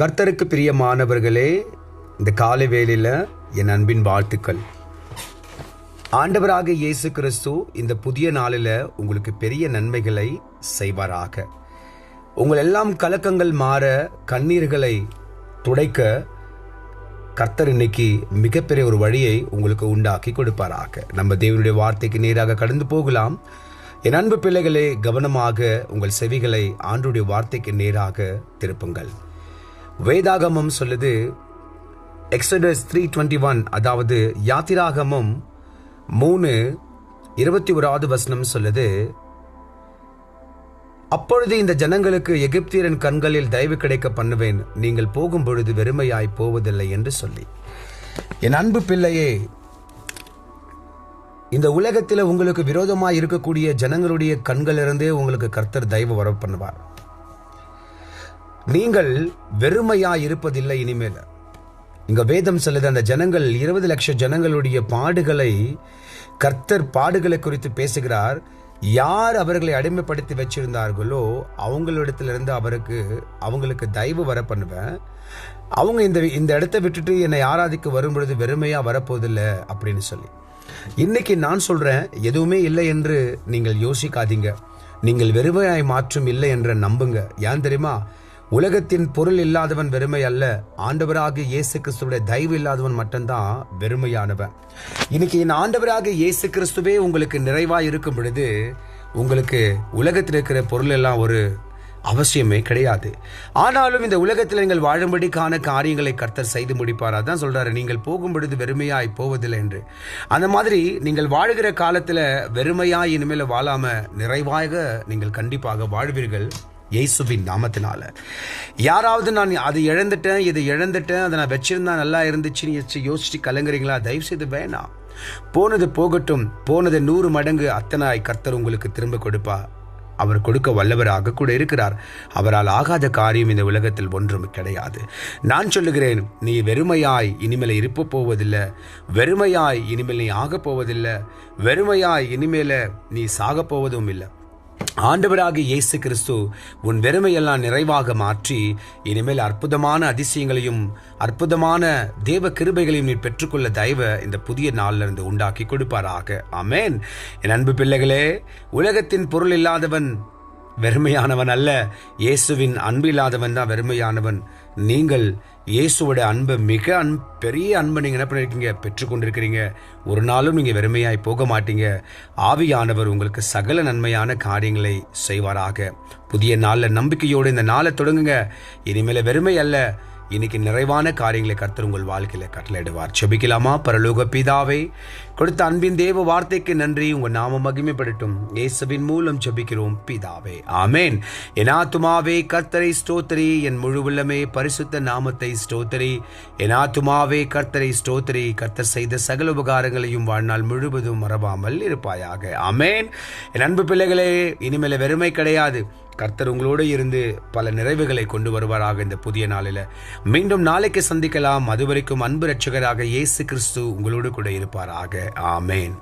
கர்த்தருக்கு பிரியமானவர்களே இந்த காலை வேளையில் என் அன்பின் வாழ்த்துக்கள். ஆண்டவராக இயேசு கிறிஸ்து இந்த புதிய நாளில் உங்களுக்கு பெரிய நன்மைகளை செய்வாராக. உங்கள் எல்லாம் கலக்கங்கள் மாற கண்ணீர்களை துடைக்க கர்த்தர் இன்னைக்கு மிகப்பெரிய ஒரு வழியை உங்களுக்கு உண்டாக்கி கொடுப்பாராக. நம்ம தேவனுடைய வார்த்தைக்கு நேராக கடந்து போகலாம். என் அன்பு பிள்ளைகளே கவனமாக உங்கள் செவிகளை ஆண்டுடைய வார்த்தைக்கு நேராக திருப்புங்கள். வேதாகமம் சொல்லுது எக்ஸடஸ் த்ரீ டுவெண்ட்டி ஒன் அதாவது யாத்திராகமம் மூணு இருபத்தி ஓராவது வசனம் சொல்லுது அப்பொழுது இந்த ஜனங்களுக்கு எகிப்தியரின் கண்களில் தயவு கிடைக்க பண்ணுவேன். நீங்கள் போகும் பொழுது வெறுமையாய் போவதில்லை என்று சொல்லி. என் அன்பு பிள்ளையே இந்த உலகத்தில் உங்களுக்கு விரோதமாக இருக்கக்கூடிய ஜனங்களுடைய கண்களிலிருந்தே உங்களுக்கு கர்த்தர் தயவு வர பண்ணுவார். நீங்கள் வெறுமையா இருப்பதில்லை இனிமேல். இங்க வேதம் சொல்லுது அந்த ஜனங்கள் இருபது லட்சம் ஜனங்களுடைய பாடுகளை கர்த்தர் பாடுகளை குறித்து பேசுகிறார். யார் அவர்களை அடிமைப்படுத்தி வச்சிருந்தார்களோ அவங்களிடத்திலிருந்து அவருக்கு அவங்களுக்கு தயவு வர பண்ணுவேன். அவங்க இந்த இந்த இடத்த விட்டுட்டு என்னை ஆராதிக்க வரும் பொழுது வெறுமையாக வரப்போதில்லை அப்படின்னு சொல்லி. இன்னைக்கு நான் சொல்றேன் எதுவுமே இல்லை என்று நீங்கள் யோசிக்காதீங்க. நீங்கள் வெறுமையாய் மாற்றும் இல்லை என்ற நம்புங்க. ஏன் தெரியுமா? உலகத்தின் பொருள் இல்லாதவன் வெறுமை அல்ல. ஆண்டவராக இயேசு கிறிஸ்துடைய தயவு இல்லாதவன் மட்டும்தான் வெறுமையானவன். இன்னைக்கு என் ஆண்டவராக இயேசு கிறிஸ்துவே உங்களுக்கு நிறைவாக இருக்கும் பொழுது உங்களுக்கு உலகத்தில் இருக்கிற பொருள் எல்லாம் ஒரு அவசியமே கிடையாது. ஆனாலும் இந்த உலகத்தில் நீங்கள் வாழும்படிக்கான காரியங்களை கர்த்தர் செய்து முடிப்பார். அதான் சொல்கிறாரு நீங்கள் போகும் பொழுது வெறுமையாய் போவதில்லை என்று. அந்த மாதிரி நீங்கள் வாழுகிற காலத்தில் வெறுமையாய் இனிமேல் வாழாமல் நிறைவாக நீங்கள் கண்டிப்பாக வாழ்வீர்கள். இயேசுவின் நாமத்தினால. யாராவது நான் அது இழந்துட்டேன் இது இழந்துட்டேன் அதை நான் வச்சிருந்தா நல்லா இருந்துச்சுன்னு யோசிச்சு கலங்குறீங்களா? தயவு செய்து வேணாம். போனது போகட்டும் போனது நூறு மடங்கு அத்தனாய் கர்த்தர் உங்களுக்கு திரும்ப கொடுப்பா. அவர் கொடுக்க வல்லவராக கூட இருக்கிறார். அவரால் ஆகாத காரியம் இந்த உலகத்தில் ஒன்றும் கிடையாது. நான் சொல்லுகிறேன் நீ வெறுமையாய் இனிமேல் இருப்ப போவதில்லை. வெறுமையாய் இனிமேல் நீ ஆகப் போவதில்லை. வெறுமையாய் இனிமேல நீ சாகப் போவதும் இல்லை. ஆண்டவராக இயேசு கிறிஸ்து உன் வெறுமையெல்லாம் நிறைவாக மாற்றி இனிமேல் அற்புதமான அதிசயங்களையும் அற்புதமான தேவ கிருபைகளையும் நீ பெற்றுக்கொள்ள தயவ இந்த புதிய நாளிலிருந்து உண்டாக்கி கொடுப்பாராக. ஆமேன். என் அன்பு பிள்ளைகளே உலகத்தின் பொருள் இல்லாதவன் வெறுமையானவன் அல்ல. இயேசுவின் அன்பு இல்லாதவன் தான் வெறுமையானவன். நீங்கள் இயேசுவோட அன்பை மிக அன் பெரிய அன்பை நீங்கள் என்ன பண்ணியிருக்கீங்க பெற்றுக்கொண்டிருக்கிறீங்க. ஒரு நாளும் நீங்கள் வெறுமையாய் போக மாட்டீங்க. ஆவியானவர் உங்களுக்கு சகல நன்மையான காரியங்களை செய்வாராக. புதிய நாளில் நம்பிக்கையோடு இந்த நாளை தொடங்குங்க. இனிமேல் வெறுமை அல்ல. இன்னைக்கு நிறைவான காரியங்களை கர்த்தர் உங்கள் வாழ்க்கையில் கட்டளையிடுவார். செபிக்கலாமா பரலோக பிதாவே கொடுத்த அன்பின் தேவ வார்த்தைக்கு நன்றி. உங்கள் நாம மகிமைப்படட்டும். இயேசுவின் மூலம் செபிக்கிறோம் பிதாவே. ஆமேன். என் ஆத்துமாவே கர்த்தரை ஸ்தோத்திரி. என் முழு உள்ளமே பரிசுத்த நாமத்தை ஸ்தோத்திரி. என் ஆத்துமாவே கர்த்தரை ஸ்தோத்திரி. கர்த்தர் செய்த சகல உபகாரங்களையும் வாழ்நாள் முழுவதும் மறவாமல் இருப்பாயாக. ஆமேன். என் அன்பு பிள்ளைகளே இனிமேல வெறுமை கிடையாது. கர்த்தர் உங்களோடு இருந்து பல நிறைவுகளை கொண்டு வருவாராக இந்த புதிய நாளில். மீண்டும் நாளைக்கு சந்திக்கலாம். அதுவரைக்கும் அன்பு ரட்சகராக இயேசு கிறிஸ்து உங்களோடு கூட இருப்பாராக. ஆமேன்.